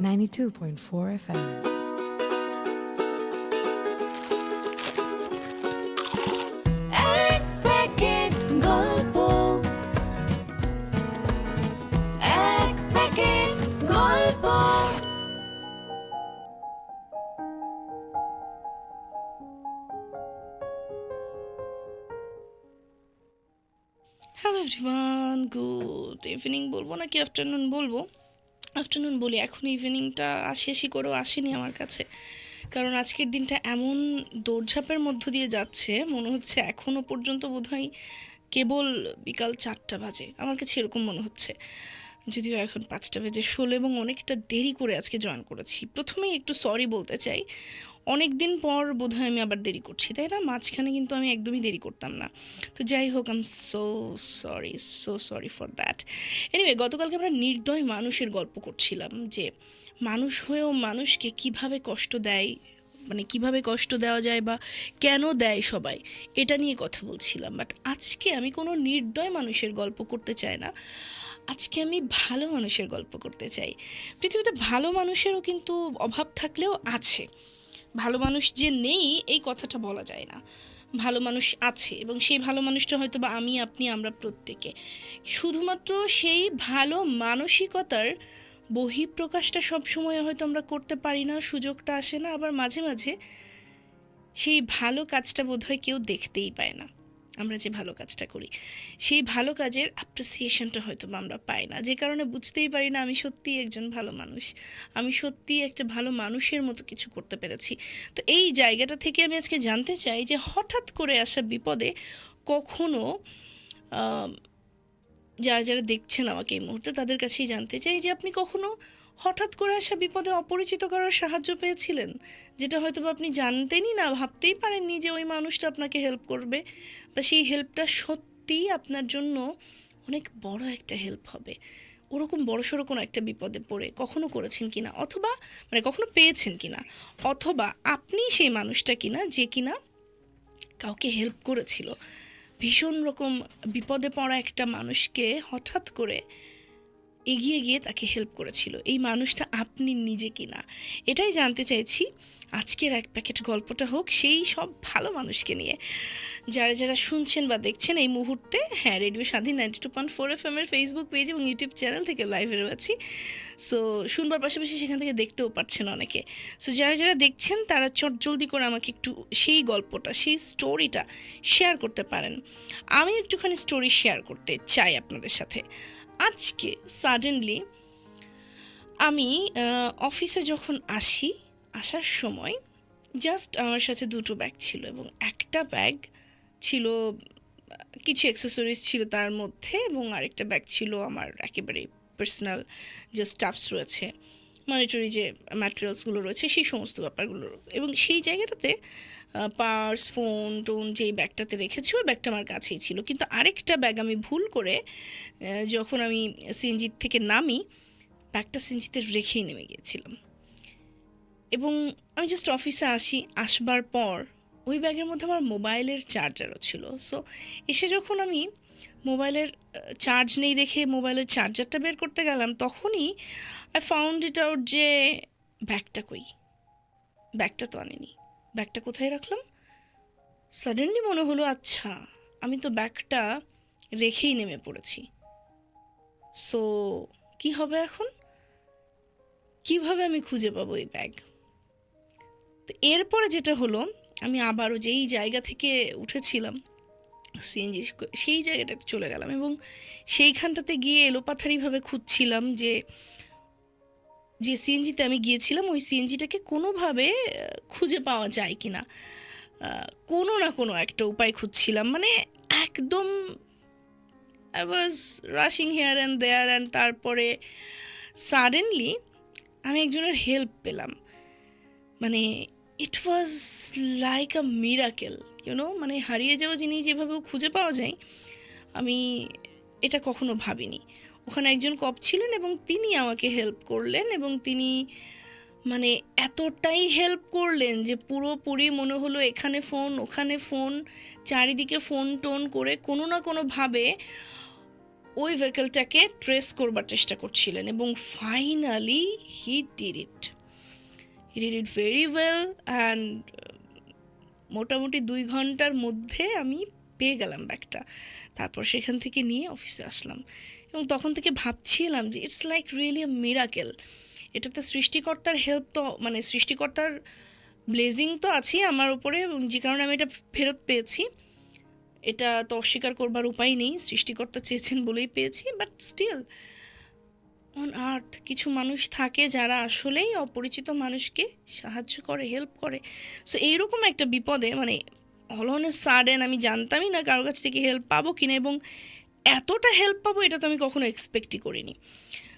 92.4 FM. এক packet গল্প এক প্যাকেট গল্প হ্যালো এভরিওয়ান গুড ইভিনিং বলব নাকি আফটারনুন বলব আফটারনুন বলি, এখন ইভিনিংটা আসি আসি করেও আসেনি আমার কাছে। কারণ আজকের দিনটা এমন দৌড়ঝাঁপের মধ্য দিয়ে যাচ্ছে, মনে হচ্ছে এখনও পর্যন্ত বোধহয় কেবল বিকাল চারটা বাজে। আমার কাছে এরকম মনে হচ্ছে। যদিও এখন পাঁচটা বেজে ষোলো এবং অনেকটা দেরি করে আজকে জয়েন করেছি। প্রথমেই একটু সরি বলতে চাই। অনেক দিন পর বোধহয় আমি আবার দেরি করছি, তাই না? মাঝখানে কিন্তু আমি একদমই দেরি করতাম না। তো যাই হোক আম so sorry so sorry for that anyway গতকালকে আমরা নির্দয় মানুষের গল্প করছিলাম যে মানুষ হয়েও মানুষকে কীভাবে কষ্ট দেয় মানে কীভাবে কষ্ট দেওয়া যায় বা কেন দেয় সবাই, এটা নিয়ে কথা বলছিলাম। বাট আজকে আমি কোনো নির্দয় মানুষের গল্প করতে চাই না। আজকে আমি ভালো মানুষের গল্প করতে চাই। পৃথিবীতে ভালো মানুষেরও কিন্তু অভাব থাকলেও আছে। ভালো মানুষ যে নেই, এই কথাটা বলা যায় না। ভালো মানুষ আছে এবং সেই ভালো মানুষটা হয়তো বা আমি, আপনি, আমরা প্রত্যেকে। শুধুমাত্র সেই ভালো মানসিকতার বহিঃপ্রকাশটা সবসময় হয়তো আমরা করতে পারি না, সুযোগটা আসে না, আবার মাঝে মাঝে সেই ভালো কাজটা বোধহয় কেউ দেখতেই পায় না। আমরা যে ভালো কাজটা করি, সেই ভালো কাজের অ্যাপ্রিসিয়েশনটা হয়তো আমরা পাই না। যে কারণে বুঝতেই পারি না আমি সত্যিই একজন ভালো মানুষ। আমি সত্যিই একটা ভালো মানুষের মতো কিছু করতে পেরেছি। তো এই জায়গাটা থেকে আমি আজকে জানতে চাই যে হঠাৎ করে আসা বিপদে কখনো যারা যারা দেখছেন আমাকে এই মুহূর্তে তাদের কাছেই জানতে চাই যে আপনি কখনো হঠাৎ করে আসা বিপদে অপরিচিত কারোর সাহায্য পেয়েছিলেন? যেটা হয়তো আপনি জানতেনই না, ভাবতেই পারেননি যে ওই মানুষটা আপনাকে হেল্প করবে। বা সেই হেল্পটা সত্যিই আপনার জন্য অনেক বড় একটা হেল্প হবে। ওরকম বড়সড় কোনো একটা বিপদে পড়ে কখনো করেছেন কিনা? অথবা মানে কখনো পেয়েছেন কিনা? অথবা আপনি সেই মানুষটা কিনা যে কিনা কাউকে হেল্প করেছিল? ভীষণ রকম বিপদে পড়া একটা মানুষকে হঠাৎ করে এগিয়ে গিয়ে তাকে হেল্প করেছিল। এই মানুষটা আপনি নিজে কিনা? এটাই জানতে চাইছি। আজকের এক প্যাকেট গল্পটা হোক, সেই সব ভালো মানুষকে নিয়ে। যারা যারা শুনছেন বা দেখছেন এই মুহূর্তে হ্যাঁ radio Swadhin ninety two point four F M এর ফেসবুক পেজ এবং ইউটিউব চ্যানেল থেকে লাইভে রয়েছি। সো শুনবার পাশাপাশি সেখান থেকে দেখতেও পারছেন অনেকে। সো যারা যারা দেখছেন, তারা চট জলদি করে আমাকে একটু সেই গল্পটা, সেই স্টোরিটা শেয়ার করতে পারেন। আমি একটুখানি স্টোরি শেয়ার করতে চাই আপনাদের সাথে। আজকে সাডেনলি আমি অফিসে যখন আসি, আসার সময় জাস্ট আমার সাথে দুটো ব্যাগ ছিল এবং একটা ব্যাগ ছিল, কিছু অ্যাক্সেসরিজ ছিল তার মধ্যে এবং আরেকটা ব্যাগ ছিল আমার একেবারে পার্সোনাল যে স্টাফস রয়েছে মনিটরি যে ম্যাটেরিয়ালসগুলো রয়েছে, সেই সমস্ত ব্যাপারগুলো। এবং সেই জায়গাটাতে পার্স, ফোন, টোন যেই ব্যাগটাতে রেখেছি, ওই ব্যাগটা আমার কাছেই ছিল। কিন্তু আরেকটা ব্যাগ আমি ভুল করে যখন আমি সিএনজি থেকে নামি, ব্যাগটা সিএনজিতে রেখেই নেমে গিয়েছিলাম। এবং আমি জাস্ট অফিসে আসি, আসবার পর ওই ব্যাগের মধ্যে আমার মোবাইলের চার্জারও ছিল। সো এসে যখন আমি মোবাইলের চার্জ নেই দেখে মোবাইলের চার্জারটা বের করতে গেলাম, তখনই আই ফাউন্ড ইট আউট যে ব্যাগটা কই? ব্যাগটা তো আনেনি। ব্যাগটা কোথায় রাখলাম? সাডেনলি মনে হলো আচ্ছা আমি তো ব্যাগটা রেখেই নেমে পড়েছি। সো কি হবে এখন? কীভাবে আমি খুঁজে পাবো এই ব্যাগ? তো এরপরে যেটা হলো, আমি আবারও যেই জায়গা থেকে উঠেছিলাম সিএনজি সেই জায়গাটাতে চলে গেলাম এবং সেইখানটাতে গিয়ে এলোপাথারিভাবে খুঁজছিলাম যে যে সিএনজিতে আমি গিয়েছিলাম, ওই সিএনজিটাকে কোনোভাবে খুঁজে পাওয়া যায় কি না কোনো না কোনো একটা উপায় খুঁজছিলাম। মানে একদম I was rushing here and there and তারপরে সাডেনলি আমি একজনের হেল্প পেলাম। মানে it was like a miracle you know মানে হারিয়ে যাওয়া জিনিস যেভাবে খুঁজে পাওয়া যায়, আমি এটা কখনো ভাবিনি। ওখানে একজন কপ ছিলেন এবং তিনি আমাকে হেল্প করলেন এবং তিনি মানে এতটাই হেল্প করলেন যে পুরোপুরি মনে হলো এখানে ফোন ওখানে ফোন চারিদিকে ফোন টোন করে কোনো না কোনোভাবে ওই ভেহিকেলটাকে ট্রেস করবার চেষ্টা করছিলেন এবং finally he did it he did it very well and মোটামুটি দুই ঘণ্টার মধ্যে আমি পেয়ে গেলাম ব্যাগটা। তারপর সেখান থেকে নিয়ে অফিসে আসলাম। এবং তখন থেকে ভাবছিলাম যে it's like really a miracle এটাতে সৃষ্টিকর্তার হেল্প তো মানে সৃষ্টিকর্তার ব্লেজিং তো আছেই আমার উপরে এবং যে কারণে আমি এটা ফেরত পেয়েছি। এটা তো অস্বীকার করবার উপায় নেই, সৃষ্টিকর্তা চেয়েছেন বলেই পেয়েছি বাট স্টিল অন আর্থ কিছু মানুষ থাকে যারা আসলেই অপরিচিত মানুষকে সাহায্য করে হেল্প করে। সো এইরকম একটা বিপদে মানে অল অন সাডেন আমি জানতামই না কারোর কাছ থেকে হেল্প পাবো কিনা এবং এতটা হেল্প পাবো, এটা তো আমি কখনো এক্সপেক্টই করিনি।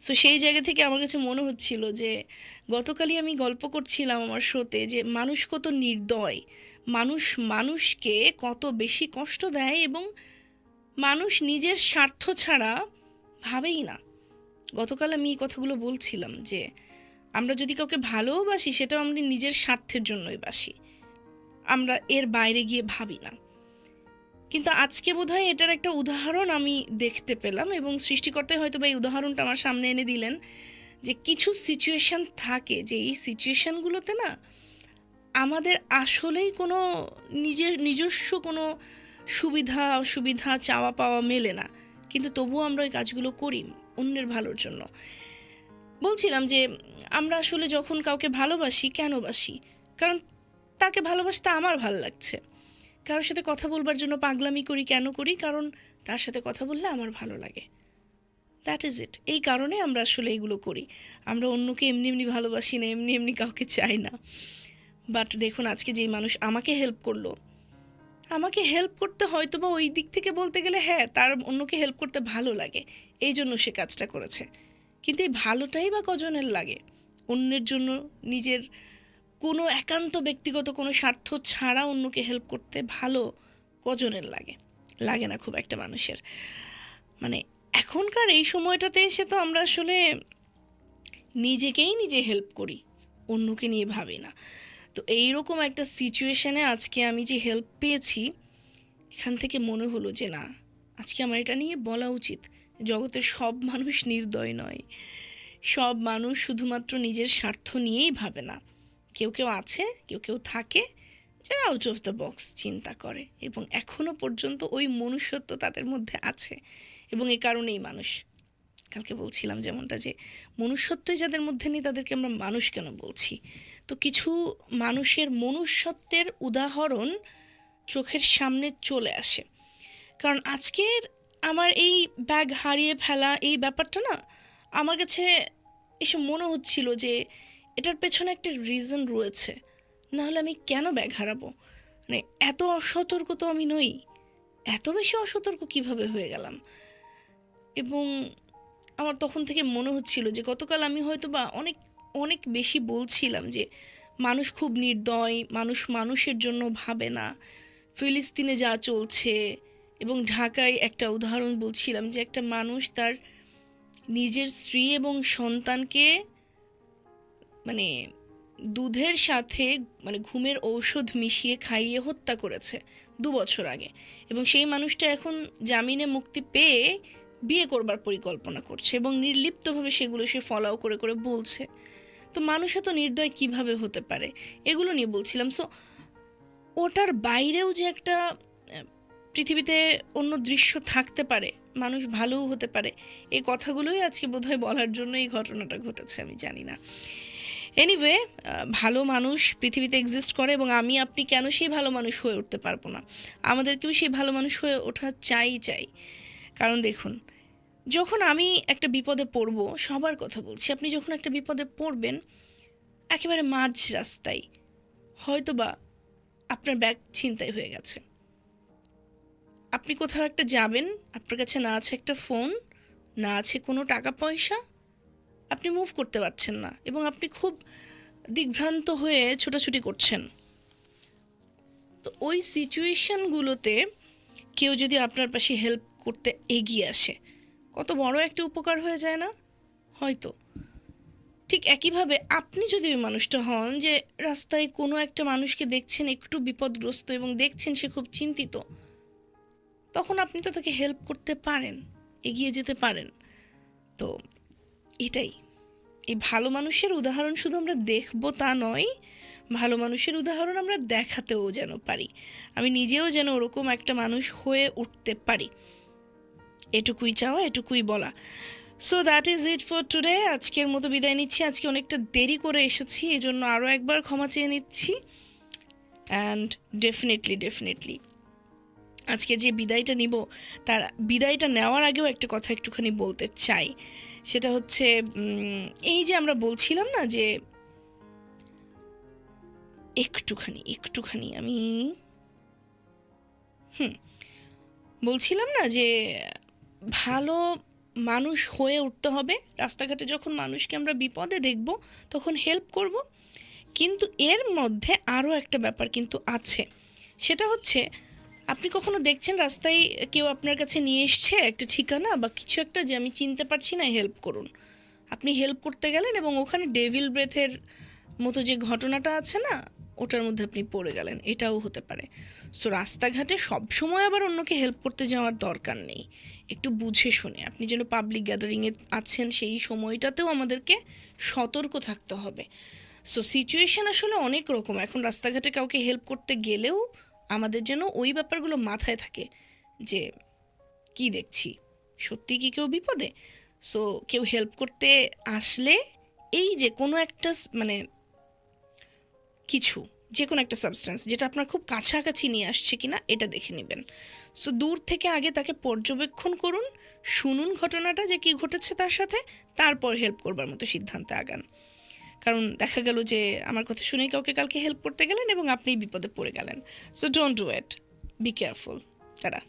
সো সেই জায়গা থেকে আমার কাছে মনে হচ্ছিল যে, গতকালই আমি গল্প করছিলাম আমার শোতে যে, মানুষ কত নির্দয়, মানুষ মানুষকে কত বেশি কষ্ট দেয় এবং মানুষ নিজের স্বার্থ ছাড়া ভাবেই না। গতকাল আমি এই কথাগুলো বলছিলাম যে, আমরা যদি কাউকে ভালোবাসি সেটাও আমরা নিজের স্বার্থের জন্যই বাসি। আমরা এর বাইরে গিয়ে ভাবি না। কিন্তু আজকে বোধহয় এটার একটা উদাহরণ আমি দেখতে পেলাম এবং সৃষ্টিকর্তাই হয়তো বা এই উদাহরণটা আমার সামনে এনে দিলেন যে কিছু সিচুয়েশান থাকে যে এই সিচুয়েশানগুলোতে না আমাদের আসলেই কোনো নিজের নিজস্ব কোনো সুবিধা, অসুবিধা, চাওয়া পাওয়া মেলে না। কিন্তু তবুও আমরা ওই কাজগুলো করি অন্যের ভালোর জন্য। বলছিলাম যে আমরা আসলে যখন কাউকে ভালোবাসি কেন বাসি? কারণ তাকে ভালোবাসতে আমার ভালো লাগছে। কারোর সাথে কথা বলবার জন্য পাগলামি করি কেন করি? কারণ তার সাথে কথা বললে আমার ভালো লাগে। দ্যাট ইজ ইট এই কারণে আমরা আসলে এগুলো করি। আমরা অন্যকে এমনি এমনি ভালোবাসি না, এমনি এমনি কাউকে চাই না। বাট দেখুন, আজকে যেই মানুষ আমাকে হেল্প করল, আমাকে হেল্প করতে হয়তো বা ওই দিক থেকে বলতে গেলে হ্যাঁ তার অন্যকে হেল্প করতে ভালো লাগে। এই জন্য সে কাজটা করেছে। কিন্তু এই ভালোটাই বা কজনের লাগে? অন্যের জন্য নিজের কোনো একান্ত ব্যক্তিগত কোনো স্বার্থ ছাড়া অন্যকে হেল্প করতে ভালো কজনের লাগে লাগে না খুব একটা মানুষের। মানে এখনকার এই সময়টাতে এসে তো আমরা আসলে নিজেকেই নিজে হেল্প করি, অন্যকে নিয়ে ভাবি না। তো এইরকম একটা সিচুয়েশানে আজকে আমি যে হেল্প পেয়েছি, এখান থেকে মনে হলো যে না, আজকে আমার এটা নিয়ে বলা উচিত, জগতের সব মানুষ নির্দয় নয়। সব মানুষ শুধুমাত্র নিজের স্বার্থ নিয়েই ভাবে না। কেউ কেউ আছে, কেউ কেউ থাকে, যারা আউট অফ দ্য বক্স চিন্তা করে এবং এখনও পর্যন্ত ওই মনুষ্যত্ব তাদের মধ্যে আছে এবং এ কারণেই মানুষ, কালকে বলছিলাম যেমনটা যে মনুষ্যত্বই যাদের মধ্যে নেই তাদেরকে আমরা মানুষ কেন বলছি? তো কিছু মানুষের মনুষ্যত্বের উদাহরণ চোখের সামনে চলে আসে। কারণ আজকের আমার এই ব্যাগ হারিয়ে ফেলা এই ব্যাপারটা না, আমার কাছে এসে মনে হচ্ছিল যে এটার পেছনে একটা রিজন রয়েছে। নাহলে আমি কেন ব্যাগ হারাবো? মানে এত অসতর্ক তো আমি নই। এত বেশি অসতর্ক কীভাবে হয়ে গেলাম? এবং আমার তখন থেকে মনে হচ্ছিল যে গতকাল আমি হয়তো বা অনেক অনেক বেশি বলছিলাম যে মানুষ খুব নির্দয়, মানুষ মানুষের জন্য ভাবে না। ফিলিস্তিনে যা চলছে এবং ঢাকায় একটা উদাহরণ বলছিলাম যে একটা মানুষ তার নিজের স্ত্রী এবং সন্তানকে মানে দুধের সাথে মানে ঘুমের ঔষধ মিশিয়ে খাইয়ে হত্যা করেছে দু বছর আগে। এবং সেই মানুষটা এখন জামিনে মুক্তি পেয়ে বিয়ে করবার পরিকল্পনা করছে এবং নির্লিপ্তভাবে সেগুলো সে ফলাও করে করে বলছে। তো মানুষ এত নির্দয় কীভাবে হতে পারে? এগুলো নিয়ে বলছিলাম। সো ওটার বাইরেও যে একটা পৃথিবীতে অন্য দৃশ্য থাকতে পারে, মানুষ ভালোও হতে পারে, এই কথাগুলোই আজকে বোধহয় বলার জন্য এই ঘটনাটা ঘটেছে, আমি জানি না। এনিওয়ে ভালো মানুষ পৃথিবীতে এক্সিস্ট করে এবং আমি, আপনি কেন সেই ভালো মানুষ হয়ে উঠতে পারব না? আমাদেরকেও সেই ভালো মানুষ হয়ে ওঠা চাই চাই। কারণ দেখুন, যখন আমি একটা বিপদে পড়ব, সবার কথা বলছি, আপনি যখন একটা বিপদে পড়বেন, একেবারে মাঝ রাস্তায় হয়তো বা আপনার ব্যাগ ছিনতাই হয়ে গেছে। আপনি কোথাও একটা যাবেন, আপনার কাছে না আছে একটা ফোন না আছে কোনো টাকা পয়সা আপনি মুভ করতে পারছেন না এবং আপনি খুব দিগ্ভ্রান্ত হয়ে ছোটাছুটি করছেন। তো ওই সিচুয়েশনগুলোতে কেউ যদি আপনার পাশে হেল্প করতে এগিয়ে আসে, কত বড় একটা উপকার হয়ে যায় না? হয়তো। ঠিক একইভাবে আপনি যদি ওই মানুষটা হন যে রাস্তায় কোনো একটা মানুষকে দেখছেন একটু বিপদগ্রস্ত এবং দেখছেন সে খুব চিন্তিত, তখন আপনি তো তাকে হেল্প করতে পারেন, এগিয়ে যেতে পারেন। তো এটাই। এই ভালো মানুষের উদাহরণ শুধু আমরা দেখব তা নয়, ভালো মানুষের উদাহরণ আমরা দেখাতেও যেন পারি। আমি নিজেও যেন ওরকম একটা মানুষ হয়ে উঠতে পারি। এটুকুই চাওয়া, এটুকুই বলা। So that is it for today আজকের মতো বিদায় নিচ্ছি। আজকে অনেকটা দেরি করে এসেছি এই জন্য আরও একবার ক্ষমা চেয়ে নিচ্ছি। অ্যান্ড ডেফিনেটলি ডেফিনেটলি আজকে যে বিদায়টা নিব, তার বিদায়টা নেওয়ার আগেও একটা কথা একটুখানি বলতে চাই। সেটা হচ্ছে এই যে আমরা বলছিলাম না যে একটুখানি একটুখানি, আমি, হুম, বলছিলাম না যে ভালো মানুষ হয়ে উঠতে হবে। রাস্তাঘাটে যখন মানুষকে আমরা বিপদে দেখব, তখন হেল্প করব। কিন্তু এর মধ্যে আরও একটা ব্যাপার কিন্তু আছে। সেটা হচ্ছে আপনি কখনো দেখছেন রাস্তায় কেউ আপনার কাছে নিয়ে এসছে একটা ঠিকানা বা কিছু একটা যে আমি চিনতে পারছি না হেল্প করুন। আপনি হেল্প করতে গেলেন এবং ওখানে ডেভিল ব্রেথের মতো যে ঘটনাটা আছে না, ওটার মধ্যে আপনি পড়ে গেলেন। এটাও হতে পারে। সো রাস্তাঘাটে সবসময় আবার অন্যকে হেল্প করতে যাওয়ার দরকার নেই। একটু বুঝে শুনে। আপনি যেন পাবলিক গ্যাদারিংয়ে আছেন, সেই সময়টাতেও আমাদেরকে সতর্ক থাকতে হবে। সো সিচুয়েশন আসলে অনেক রকম। এখন রাস্তাঘাটে কাউকে হেল্প করতে গেলেও আমাদের যেন ওই ব্যাপারগুলো মাথায় থাকে যে, কি দেখছি? সত্যি কি কেউ বিপদে? সো কেউ হেল্প করতে আসলে এই যে কোনো একটা মানে কিছু, যে কোনো একটা সাবস্টেন্স যেটা আপনার খুব কাছাকাছি নিয়ে আসছে কিনা, এটা দেখে নেবেন। সো দূর থেকে আগে তাকে পর্যবেক্ষণ করুন, শুনুন ঘটনাটা যে কি ঘটেছে তার সাথে, তারপর হেল্প করবার মতো সিদ্ধান্তে আগান। কারণ দেখা গেল যে আমার কথা শুনে কাউকে কালকে হেল্প করতে গেলেন এবং আপনি বিপদে পড়ে গেলেন। So don't do it be careful তারা